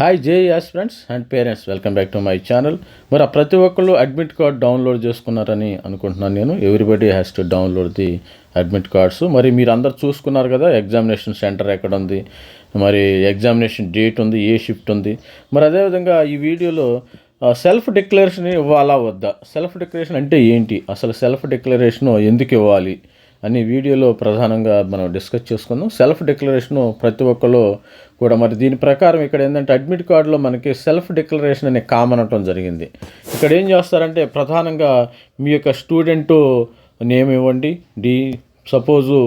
Hi JS friends and parents welcome back to my channel మరి ప్రతి ఒక్కళ్ళు admit card download చేసుకున్నారని అనుకుంటున్నాను నేను. Everybody has to download the admit cards మరి మీరు అందరు చూసుకున్నారు కదా ఎగ్జామినేషన్ సెంటర్ ఎక్కడ ఉంది మరి ఎగ్జామినేషన్ డేట్ ఉంది ఏ షిఫ్ట్ ఉంది. మరి అదేవిధంగా ఈ వీడియోలో సెల్ఫ్ డిక్లరేషన్ ఇవ్వాలా వద్దా? సెల్ఫ్ డిక్లరేషన్ అంటే ఏంటి? అసలు సెల్ఫ్ డిక్లరేషన్ ఎందుకు ఇవ్వాలి? అనే వీడియోలో ప్రధానంగా మనం డిస్కస్ చేసుకుందాం. సెల్ఫ్ డిక్లరేషన్ ప్రతి ఒక్కరు కూడా మరి దీని ప్రకారం ఇక్కడ ఏంటంటే అడ్మిట్ కార్డులో మనకి సెల్ఫ్ డిక్లరేషన్ అనే కామన్ అవటం జరిగింది. ఇక్కడ ఏం చేస్తారంటే ప్రధానంగా మీ యొక్క స్టూడెంటు నేమ్ ఇవ్వండి. D suppose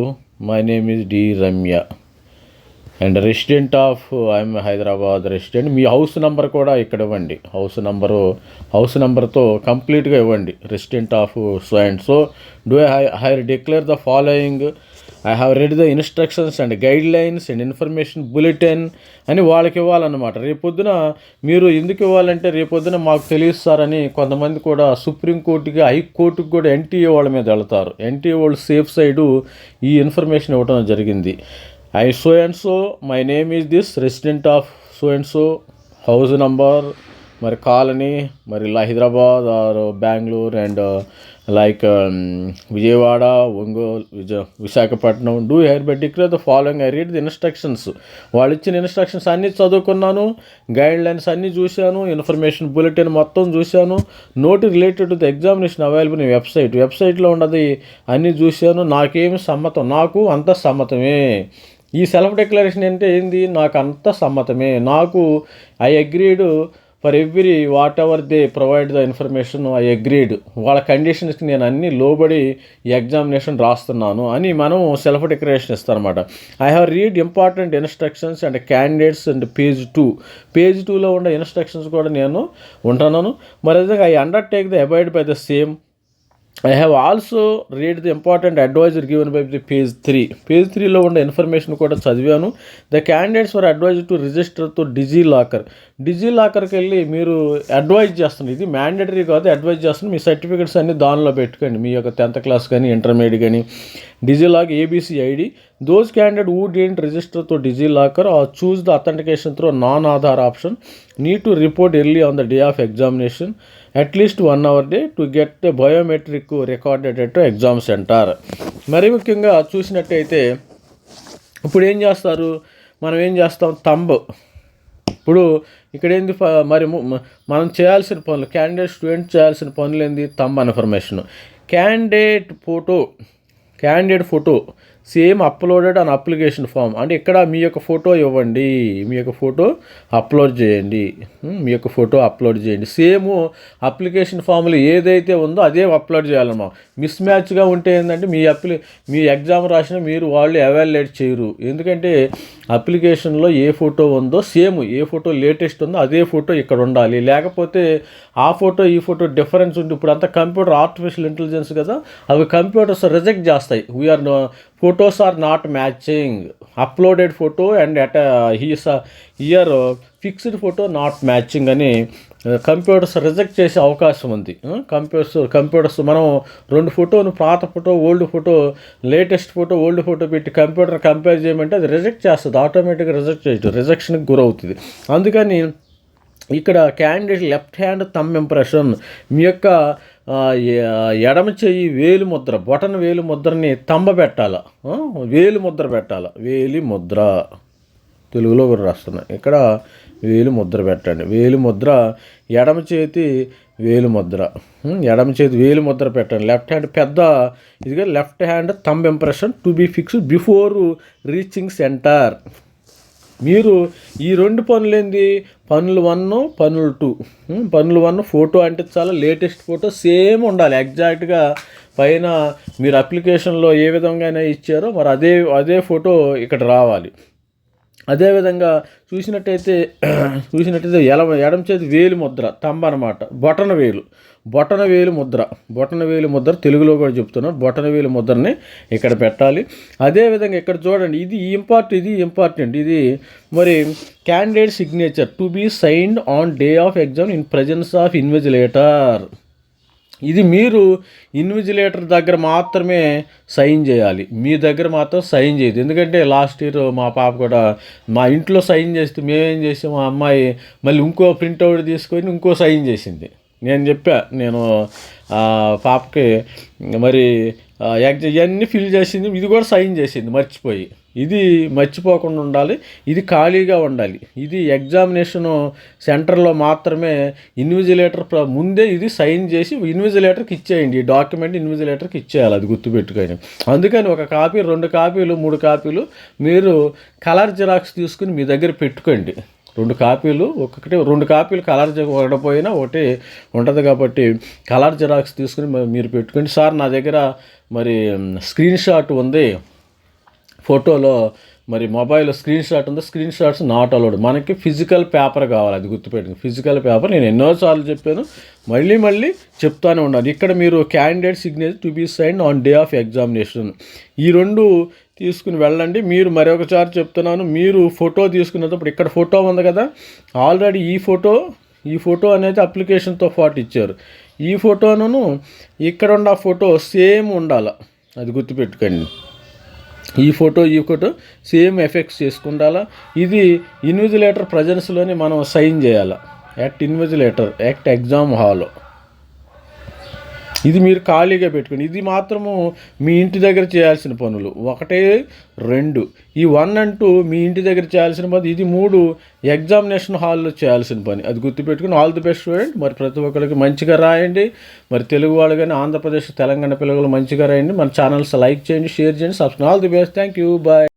my name is D Ramya. And resident of I'm Hyderabad resident. Me house number కూడా ఇక్కడ ఇవ్వండి. హౌస్ నెంబరు హౌస్ నెంబర్తో కంప్లీట్గా ఇవ్వండి. Resident of so and so. Do I high declare the following. I have read the instructions and guidelines and information bulletin అని వాళ్ళకి ఇవ్వాలన్నమాట. రేపొద్దున మీరు ఎందుకు ఇవ్వాలంటే రేపొద్దున మాకు తెలియస్తారని కొంతమంది కూడా సుప్రీంకోర్టుకి హైకోర్టుకి కూడా ఎన్టీఏ వాళ్ళ మీద వెళతారు. ఎన్టీఏ వాళ్ళు సేఫ్ సైడు ఈ ఇన్ఫర్మేషన్ ఇవ్వడం జరిగింది. I so and so my name is this resident of so and so house number మరి కాలనీ మరి ఇలా Hyderabad or Bengaluru and uh, like um, Vijayawada Ongole విజ Visakhapatnam. Do hereby declare the following I read the instructions వాళ్ళు ఇచ్చిన instructions అన్నీ చదువుకున్నాను. Guide lines అన్నీ చూశాను. Information bulletin మొత్తం చూశాను. నోటి related to the examination available website వెబ్సైట్లో ఉన్నది అన్నీ చూశాను. నాకేమి సమ్మతం? నాకు అంత సమ్మతమే. ఈ సెల్ఫ్ డిక్లరేషన్ అంటే ఏంది? నాకు అంత సమ్మతమే. నాకు I agreed for every whatever they provide the information I agreed వాళ్ళ కండిషన్స్కి నేను అన్ని లోబడి ఎగ్జామినేషన్ రాస్తున్నాను అని మనం సెల్ఫ్ డిక్లరేషన్ ఇస్తారనమాట I have read important instructions and candidates and page two page టూలో ఉండే ఇన్స్ట్రక్షన్స్ కూడా నేను ఉంటున్నాను. మరి అదే I undertake the abide by the same I have also read the important advisor given by the page three page త్రీలో ఉండే information కూడా చదివాను. The candidates for advisor to register to DigiLocker Digi లాకర్కి వెళ్ళి మీరు అడ్వైజ్ చేస్తున్నారు. ఇది మ్యాండేటరీ కాదు అడ్వైజ్ చేస్తున్నారు. మీ సర్టిఫికెట్స్ అన్ని దానిలో పెట్టుకోండి. మీ యొక్క టెన్త్ క్లాస్ కానీ ఇంటర్మీడియట్ కానీ. DigiLocker ABC ID those candidate who didn't రిజిస్టర్తో DigiLocker uh choose the authentication through non Aadhaar option need to report early on the day of examination at least one hour day to get the biometric recorded at exam centre మరి ముఖ్యంగా చూసినట్టయితే ఇప్పుడు ఏం చేస్తారు? మనం ఏం చేస్తాం? Thumb ఇప్పుడు ఇక్కడ ఏంది మరి మనం చేయాల్సిన పనులు క్యాండిడేట్ స్టూడెంట్ చేయాల్సిన పనులు ఏంది? Thumb information candidate photo candidate photo same uploaded on application form. అంటే ఇక్కడ మీ యొక్క ఫోటో ఇవ్వండి మీ యొక్క ఫోటో అప్లోడ్ చేయండి. మీ యొక్క ఫోటో అప్లోడ్ చేయండి. సేమ్ అప్లికేషన్ ఫామ్లో ఏదైతే ఉందో అదే అప్లోడ్ చేయాలమ్మా మిస్ మ్యాచ్గా ఉంటే ఏంటంటే మీ అప్లి మీ ఎగ్జామ్ రాసిన మీరు వాళ్ళు ఎవాల్యుయేట్ చేయరు. ఎందుకంటే అప్లికేషన్లో ఏ ఫోటో ఉందో సేమ్ ఏ ఫోటో లేటెస్ట్ ఉందో అదే ఫోటో ఇక్కడ ఉండాలి. లేకపోతే ఆ ఫోటో ఈ ఫోటో డిఫరెన్స్ ఉంది ఇప్పుడు అంతా కంప్యూటర్ ఆర్టిఫిషియల్ ఇంటెలిజెన్స్ కదా అవి కంప్యూటర్స్ రిజెక్ట్ చేస్తాయి. Where photos are not matching uploaded photo and at his year fixed photo not matching అని uh, కంప్యూటర్స్ రిజెక్ట్ చేసే అవకాశం ఉంది. Uh, కంప్యూటర్స్ కంప్యూటర్స్ మనం రెండు ఫోటోను పాత photo old photo latest photo old photo పెట్టి కంప్యూటర్ కంపేర్ చేయమంటే అది రిజెక్ట్ చేస్తుంది. ఆటోమేటిక్గా రిజెక్ట్ చేయదు. రిజెక్షన్కి గురవుతుంది. అందుకని ఇక్కడ candidate left hand thumb impression. మీ యొక్క ఎడమ చెయ్యి వేలు ముద్ర బొటన వేలు ముద్రని తంబ పెట్టాల. వేలు ముద్ర పెట్టాల. వేలి ముద్ర. తెలుగులో కూడా రాస్తున్నా. ఇక్కడ వేలు ముద్ర పెట్టండి. వేలు ముద్ర ఎడమ చేతి వేలు ముద్ర. ఎడమ చేతి వేలు ముద్ర పెట్టండి. లెఫ్ట్ హ్యాండ్ పెద్ద ఇదిగా left hand thumb impression to be fixed before reaching centre. మీరు ఈ రెండు పనులు ఏంది? పనులు వన్ పనులు టూ పనులు వన్ ఫోటో అంటే చాలా లేటెస్ట్ ఫోటో సేమ్ ఉండాలి. ఎగ్జాక్ట్గా పైన మీరు అప్లికేషన్లో ఏ విధంగానే ఇచ్చారో మరి అదే అదే ఫోటో ఇక్కడ రావాలి. అదేవిధంగా చూసినట్టయితే చూసినట్టయితే ఎల ఎడమ చేతి వేలు ముద్ర తంబ అనమాట బొటన వేలు. బొటన వేలు ముద్ర. బొటన వేలు ముద్ర తెలుగులో కూడా చెప్తున్నాను బొటన వేలు ముద్రని ఇక్కడ పెట్టాలి. అదేవిధంగా ఇక్కడ చూడండి ఇది ఇంపార్టెంట్ ఇది ఇంపార్టెంట్ ఇది మరి candidate signature to be signed on day of exam in presence of invigilator. ఇది మీరు ఇన్విజిలేటర్ దగ్గర మాత్రమే సైన్ చేయాలి. మీ దగ్గర మాత్రం సైన్ చేయదు. ఎందుకంటే లాస్ట్ ఇయర్ మా పాప కూడా మా ఇంట్లో సైన్ చేస్తే మేమేం చేసాం మా అమ్మాయి మళ్ళీ ఇంకో ప్రింట్అవుట్ తీసుకొని ఇంకో సైన్ చేసింది. నేను చెప్పా నేను పాపకి మరి ఆ, ఇవన్నీ ఫిల్ చేసింది ఇది కూడా సైన్ చేసింది మర్చిపోయి. ఇది మర్చిపోకుండా ఉండాలి. ఇది ఖాళీగా ఉండాలి. ఇది ఎగ్జామినేషన్ సెంటర్లో మాత్రమే ఇన్విజిలేటర్ ముందే ఇది సైన్ చేసి ఇన్విజిలేటర్కి ఇచ్చేయండి. ఈ డాక్యుమెంట్ ఇన్విజిలేటర్కి ఇచ్చేయాలి అది గుర్తుపెట్టుకొని. అందుకని ఒక కాపీ రెండు కాపీలు మూడు కాపీలు మీరు కలర్ జిరాక్స్ తీసుకుని మీ దగ్గర పెట్టుకోండి. రెండు కాపీలు ఒక్కొక్కటి రెండు కాపీలు కలర్ ఉండకపోయినా ఒకటి ఉంటుంది కాబట్టి కలర్ జిరాక్స్ తీసుకుని మీరు పెట్టుకోండి. సార్ నా దగ్గర మరి స్క్రీన్ షాట్ ఉంది. ఫోటోలో మరి మొబైల్ స్క్రీన్ షాట్ ఉంది? స్క్రీన్ షాట్స్ నాట్ అలౌడ్ మనకి ఫిజికల్ పేపర్ కావాలి అది గుర్తుపెట్టింది ఫిజికల్ పేపర్ నేను ఎన్నోసార్లు చెప్పాను. మళ్ళీ మళ్ళీ చెప్తానే ఉన్నాను. ఇక్కడ మీరు candidate signature to be sign on day of examination ఈ రెండు తీసుకుని వెళ్ళండి. మీరు మరొకసారి చెప్తున్నాను. మీరు ఫోటో తీసుకునేటప్పుడు ఇక్కడ ఫోటో ఉంది కదా? ఆల్రెడీ ఈ ఫోటో ఈ ఫోటో అనేది అప్లికేషన్తో పాటు ఇచ్చారు. ఈ ఫోటోను ఇక్కడ ఉన్న ఫోటో సేమ్ ఉండాలి. అది గుర్తుపెట్టుకోండి. ఈ ఫోటో ఈ ఫోటో సేమ్ ఎఫెక్ట్స్ చేసుకుండాలా. ఇది ఇన్విజిలేటర్ ప్రజెన్స్లోనే మనం సైన్ చేయాలి. యాక్ట్ ఇన్విజిలేటర్ యాక్ట్ ఎగ్జామ్ హాల్లో ఇది మీరు ఖాళీగా పెట్టుకుని ఇది మాత్రము మీ ఇంటి దగ్గర చేయాల్సిన పనులు. ఒకటే రెండు. ఈ వన్ అండ్ టూ మీ ఇంటి దగ్గర చేయాల్సిన పని ఇది మూడు ఎగ్జామినేషన్ హాల్లో చేయాల్సిన పని. అది గుర్తుపెట్టుకుని ఆల్ ది బెస్ట్ స్టూడెంట్. మరి ప్రతి ఒక్కరికి మంచిగా రాయండి. మరి తెలుగు వాళ్ళు కానీ ఆంధ్రప్రదేశ్ తెలంగాణ పిల్లలు మంచిగా రాయండి. మన ఛానల్స్ లైక్ చేయండి షేర్ చేయండి subscribe. All the best. Thank you. Bye.